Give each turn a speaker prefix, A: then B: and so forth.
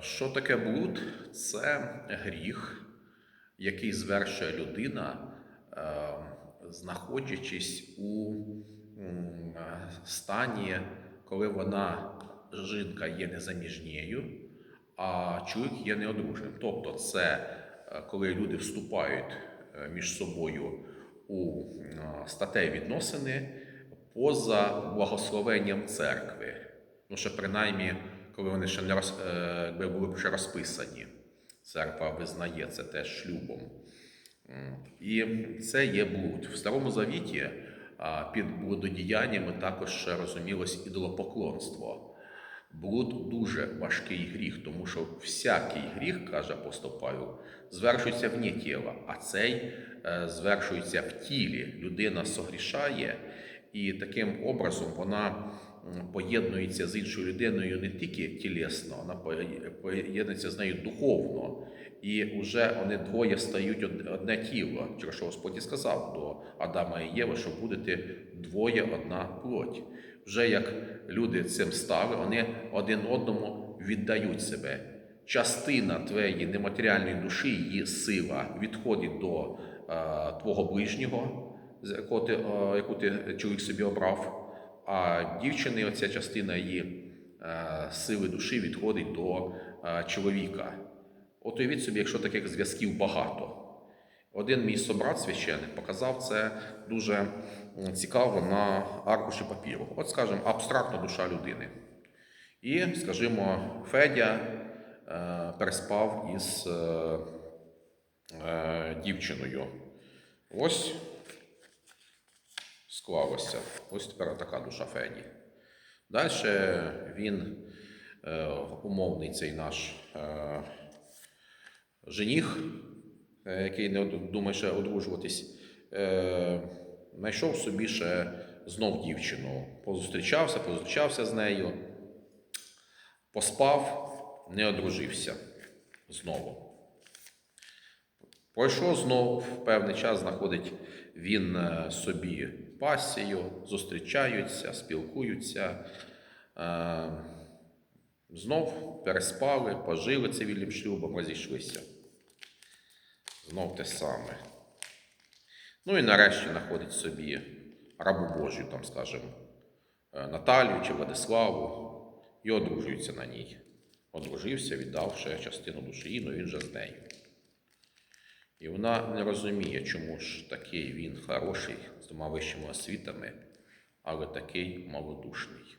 A: Що таке блуд? Це гріх, який звершує людина, е, знаходячись у стані, коли вона жінка є незаміжнєю, а чоловік є неодружним. Тобто, це е, коли люди вступають е, між собою у статеві відносини поза благословенням церкви. Ну, що принаймні, коли вони ще не роз, е, якби були ще розписані, церква визнає це теж шлюбом. І це є блуд. В Старому Завіті а, під блудодіяннями також розумілось ідолопоклонство. Блуд дуже важкий гріх, тому що всякий гріх, каже апостол Павел, звершується вне тіла, а цей е, звершується в тілі. Людина согрішає, і таким образом вона поєднується з іншою людиною не тільки тілесно, вона поєднується з нею духовно. І вже вони двоє стають одне тіло, через що Господь сказав до Адама і Єви, що будете двоє одна плоть. Вже як люди цим стали, вони один одному віддають себе. Частина твоєї нематеріальної душі, її сила відходить до е, твого ближнього, з якого ти, е, яку ти чоловік собі обрав, а дівчини, оця частина її е, сили душі відходить до е, чоловіка. От уявіть собі, якщо таких зв'язків багато. Один мій собрат священник показав це дуже цікаво на аркуші папіру. От, скажімо, абстрактна душа людини. І, скажімо, Федя е, переспав із е, е, дівчиною. Ось склалося. Ось тепер така душа Феді. Далі він, е, умовний цей наш е, жених, е, який не думає ще одружуватись, знайшов собі ще знов дівчину. Позустрічався, позустрічався з нею, поспав, не одружився знову. Пройшов знов певний час, знаходить він е, собі пасію, зустрічаються, спілкуються. Е, Знов переспали, пожили цивільним шлюбом, розійшлися. Знов те саме. Ну і нарешті знаходить собі рабу Божю, там, скажімо, е, Наталію чи Владиславу, і одружується на ній. Одружився, віддавши частину душі, ну він же з нею. І вона не розуміє, чому ж такий він хороший, з двома вищими освітами, але такий малодушний.